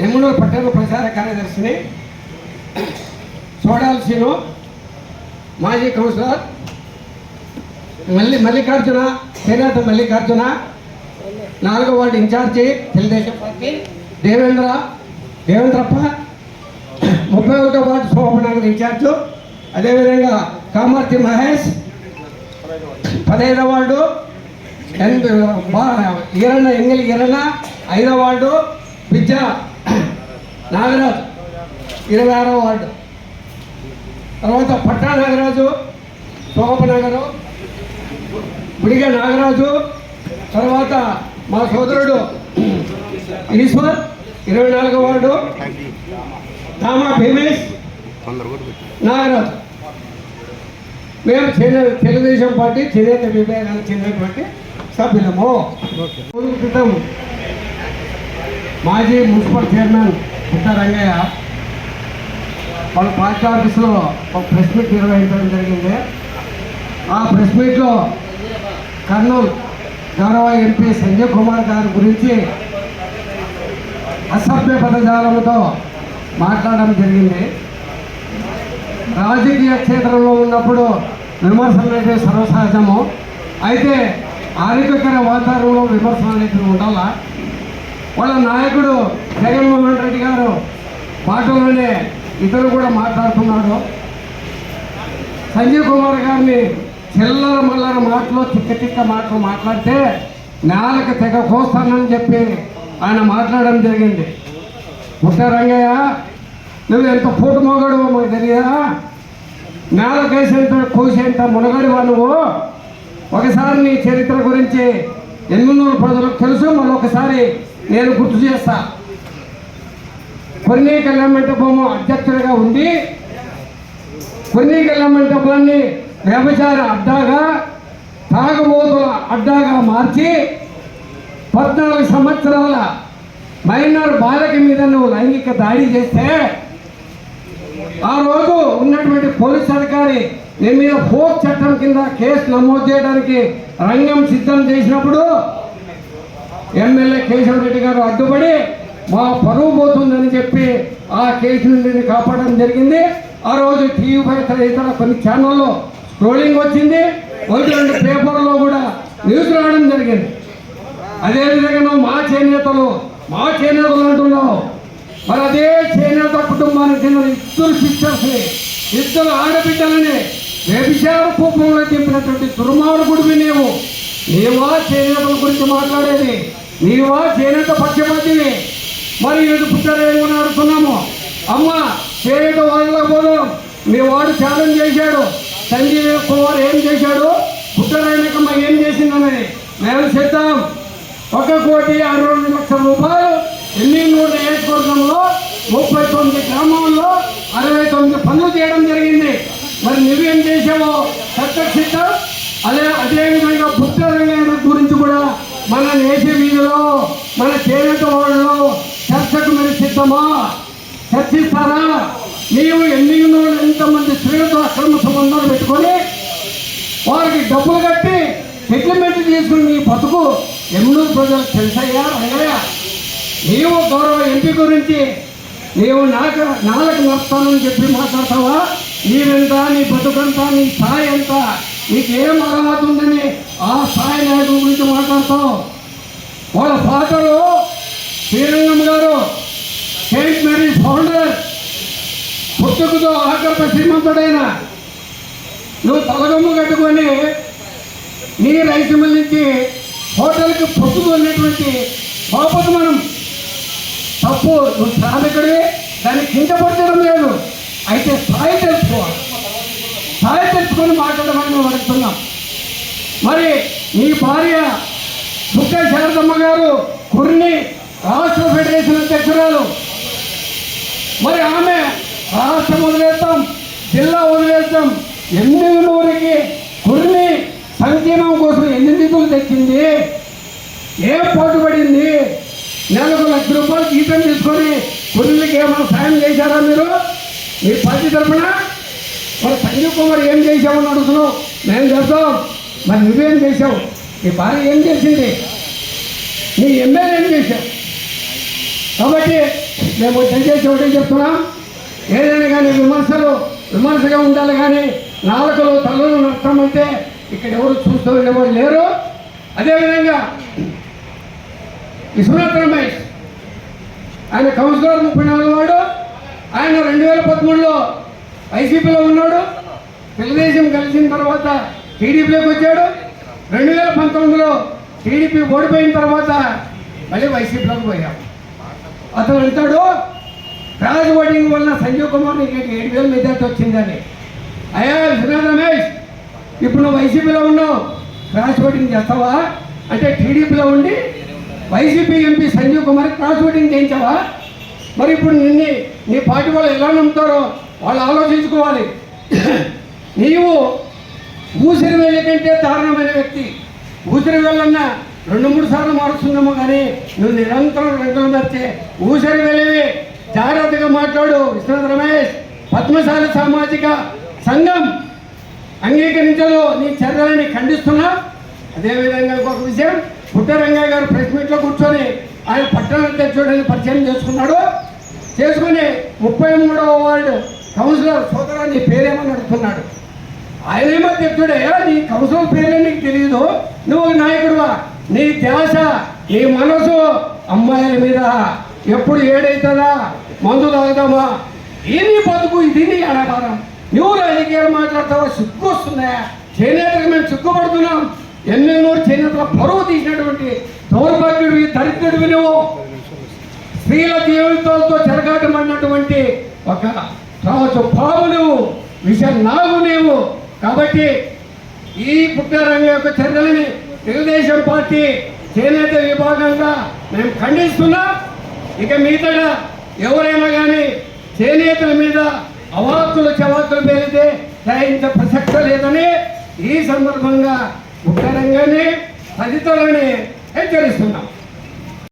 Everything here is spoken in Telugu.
ఎమ్మునూరు పట్టణ ప్రచార కార్యదర్శిని చూడాల్సిన మాజీ కౌన్సిలర్ మల్లి మల్లికార్జున చేనేత మల్లికార్జున నాలుగో ward incharge Telugu Desam party Devendra Devendrappa ముప్పై ఒకటో వార్డు శోభనగర్ ఇన్ఛార్జు అదేవిధంగా కామర్తి మహేష్ పదహైదో వార్డు ఎన్ బా- ఈరన్న ఎంగిలి ఈరన్న ఐదో వార్డు పిజ్జా నాగరాజు ఇరవై ఆరో వార్డు. తర్వాత పట్టా నాగరాజు శోభనగరు బుడిగ నాగరాజు తర్వాత మా సోదరుడు ఈశ్వర్ ఇరవై నాలుగో వార్డు. రామా భీమేష్ నాగరాజు. మేము తెలుగుదేశం పార్టీ చేనేత విభాగానికి చెందినటువంటి సభ్యులము. క్రితం మాజీ మున్సిపల్ చైర్మన్ పుట్ట రంగయ్య. వాళ్ళ పార్టీ ఆఫీస్లో ఒక ప్రెస్ మీట్ నిర్వహించడం జరిగింది. ఆ ప్రెస్ మీట్లో కర్నూలు గౌరవ ఎంపీ సంజయ్ కుమార్ గారి గురించి అసభ్య పదజాలంతో మాట్లాడడం జరిగింది. రాజకీయ క్షేత్రంలో ఉన్నప్పుడు విమర్శలు అయితే సర్వసహజము. అయితే ఆరోగ్యకర వాతావరణంలో విమర్శలు అనేవి ఉండాలా? వాళ్ళ నాయకుడు జగన్మోహన్ రెడ్డి గారు మాటలోనే ఇతరు కూడా మాట్లాడుతున్నాడు సంజీవ్ కుమార్ గారిని చిల్లర మల్లర మాటలు తిక్క తిక్క మాటలు మాట్లాడితే నేలకు తెగ కోస్తానని చెప్పి ఆయన మాట్లాడడం జరిగింది. పుట్ట రంగయ్య నువ్వు ఎంత పూట మోగాడు మాకు తెలియదా? నేలకేసేంత కోసేంత మునగడివా నువ్వు? ఒకసారి నీ చరిత్ర గురించి ఎనిమిది ప్రజలకు తెలుసు మరొకసారి నేను గుర్తు పొన్నీ కొన్ని కళ్యాణమంటపము అధ్యక్షుడిగా ఉండి కొన్ని కళ్యాణమంటపాన్ని వ్యభిచార అడ్డాగా తాగబోతుల అడ్డాగా మార్చి పద్నాలుగు సంవత్సరాల మైనర్ బాలక మీద నువ్వు లైంగిక దాడి చేస్తే ఆ రోజు ఉన్నటువంటి పోలీస్ అధికారి నీ మీద ఫోక్ చట్టం కింద కేసు నమోదు చేయడానికి రంగం సిద్ధం చేసినప్పుడు ఎమ్మెల్యే కేశవరెడ్డి గారు అడ్డుపడి మా పరువు పోతుందని చెప్పి ఆ కేసు నుండి కాపాడడం జరిగింది. ఆ రోజు టీవీ పై ఇతర కొన్ని ఛానల్లో స్క్రోలింగ్ వచ్చింది. ఒకటి రెండు పేపర్లో కూడా న్యూస్ రావడం జరిగింది. అదేవిధంగా నువ్వు మా చేనేతలు మా చేనేతలు అంటున్నావు. మరి అదే చేనేత కుటుంబానికి చెందిన ఇద్దరు సిస్టర్స్ ఇద్దరు ఆడబిడ్డలని వ్యభిచార కూపంలో దింపినటువంటి దుర్మార్గుడివి నీవు. నీవా చేనేతల గురించి మాట్లాడేది. నీవా చేనేత పక్షపాతివి. మరి ఇది పుట్టారేమని అడుగుతున్నాము. అమ్మ చేనేత వాళ్ళ మీ వాడు ఛాలెంజ్ చేశాడు. సంజీవ్ కుమార్ ఏం చేశాడు? పుట్టరాయనకమ్మ ఏం చేసిందన్నది మేము చేద్దాం ఒక కోటి అరవై రెండు లక్షల రూపాయలు ఎన్ని నూట నియోజకవర్గంలో ముప్పై తొమ్మిది గ్రామాల్లో అరవై తొమ్మిది పనులు చేయడం జరిగింది. మరి నువ్వేం చేసావో చట్టసిద్ధం అదే అదేవిధంగా పుట్టరంగ గురించి కూడా మన నేసే వీధిలో మన చేనేత వాళ్ళలో చర్చకు చర్చిస్తారా నీవు ఎన్ని ఎంతమంది స్త్రీలతో అక్రమ సంబంధాలు పెట్టుకొని వారికి డబ్బులు కట్టి సెటిల్మెంట్ తీసుకుని నీ బతుకు ఎన్నో ప్రజలు తెలుసయ్యా రంగయ్య నీవు గౌరవ ఎంపీ గురించి నీవు నాకు నాలకు నడుస్తానని చెప్పి మాట్లాడతావా? నీవెంత నీ బతుకంత నీ స్థాయి ఎంత? నీకేం అర్హత ఉందని ఆ స్థాయి నాయకుల గురించి మాట్లాడతావు? వాళ్ళ ఫాదరు శ్రీరంగం గారు సెయింట్ మేరీస్ ఫౌండర్ పుట్టుకతో ఆకర్త శ్రీమంతుడైన నువ్వు తలగమ్ము కట్టుకొని నీ రైతు నుంచి హోటల్కి పొట్టుకున్నటువంటి బాపత మనం తప్పు నువ్వు శ్రామికుడివి దాన్ని కింద లేదు. అయితే స్థాయి తెలుసుకోవాలి. స్థాయి తెలుసుకొని మాట్లాడమని మేము అడుగుతున్నాం. మరి నీ భార్య బుక్క శారదమ్మ గారు కుర్ని రాష్ట్ర ఫెడరేషన్ అధ్యక్షురాలు మరి ఆమె రాష్ట్రం వదిలేస్తాం జిల్లా వదిలేస్తాం ఎన్ని ఊరికి కుర్ని సంక్షేమం కోసం ఎన్ని నిధులు తెచ్చింది? ఏ పోటు పడింది? నెలకు లక్ష రూపాయలు జీతం తీసుకొని కుర్రలకి ఏమైనా సాయం చేశారా మీరు? మీ పార్టీ తరఫున? మరి సంజీవ్ కుమార్ ఏం చేసామని అడుగుతున్నావు? మేము చేస్తాం. మరి నువ్వేం చేసావు నీ భార్య ఏం చేసింది? నీ ఎమ్మెల్యే ఏం చేశావు కాబట్టి మేము దయచేసి ఒకటి చెప్తున్నాం. ఏదైనా కానీ విమర్శలు విమర్శగా ఉండాలి కానీ నాలుకలు తలలు నష్టమంటే ఇక్కడ ఎవరు చూస్తూ ఎవరు లేరు. అదేవిధంగా విశ్వనాథ్ రమేష్ ఆయన కౌన్సిలర్ ముప్పై నాలుగు వాడు. ఆయన రెండు వేల పదమూడులో వైసీపీలో ఉన్నాడు. తెలుగుదేశం కలిసిన తర్వాత టీడీపీలోకి వచ్చాడు. రెండు వేల పంతొమ్మిదిలో టీడీపీ ఓడిపోయిన తర్వాత మళ్ళీ వైసీపీలోకి పోయాం. అతను అంటాడు రాజు ఓటింగ్ వల్ల సంజీవ్ కుమార్ నీకు ఏడు వేల మెజార్టీ వచ్చిందని. అయ్యా విశ్వనాథ్ రమేష్ ఇప్పుడు నువ్వు వైసీపీలో ఉన్నావు. క్రాస్ ఓటింగ్ చేస్తావా? అంటే టీడీపీలో ఉండి YCP MP Sanjeev Kumar cross voting చేయించావా? మరి ఇప్పుడు నిన్ను నీ పార్టీ వాళ్ళు ఎలా నమ్ముతారో వాళ్ళు ఆలోచించుకోవాలి. నీవు ఊసిరి వెళ్ళకంటే దారుణమైన వ్యక్తి. ఊసిరి వెళ్ళన్నా రెండు మూడు సార్లు మారుస్తున్నాము కానీ నువ్వు నిరంతరం రంగులు మార్చే. ఊసరి వెళ్ళివి. జాగ్రత్తగా మాట్లాడు. విశ్వనాథ్ రమేష్ పద్మశాల సామాజిక సంఘం అంగీకరించదు. నీ చర్యలని ఖండిస్తున్నా. అదేవిధంగా ఇంకొక విషయం పుట్టరంగయ్య గారు ప్రెస్ మీట్లో కూర్చొని ఆయన పట్టణ తెచ్చుకోవడానికి పరిచయం చేసుకున్నాడు. చేసుకుని ముప్పై మూడవ వార్డు కౌన్సిలర్ సోదరా నీ పేరేమని అడుగుతున్నాడు. ఆయన ఏమో నీ కౌన్సిలర్ పేరే నీకు తెలియదు నువ్వు నాయకుడువా? నీ ధ్యాస నీ మనసు అమ్మాయిల మీద ఎప్పుడు ఏడైతుందా? మందు తాగుదామా? ఇది బతుకు ఇది నీ ఆడవారం నువ్వు రాజకీయాలు మాట్లాడతావా? సిగ్గు వస్తున్నాయా చేనేతకు మేము సిగ్గుపడుతున్నాం. ఎన్నెన్నో చేనేతల పరువు తీసినటువంటి దౌర్భాగ్యుడివి దరిద్రుడివి నువ్వు. స్త్రీల జీవితాలతో చెరగాటమన్నటువంటి ఒక రావచ్చు పావు నువ్వు. విష నాగు నీవు. కాబట్టి ఈ పుట్టారంగ యొక్క చర్యలని తెలుగుదేశం పార్టీ చేనేత విభాగంగా మేము ఖండిస్తున్నాం. ఇక మీదట ఎవరైనా కానీ చేనేతల మీద అవాకులు చవాకులు పెరిగితే సహించే ప్రసక్త లేదని ఈ సందర్భంగా ముఖ్యంగానే తదితరులని హెచ్చరిస్తున్నాం.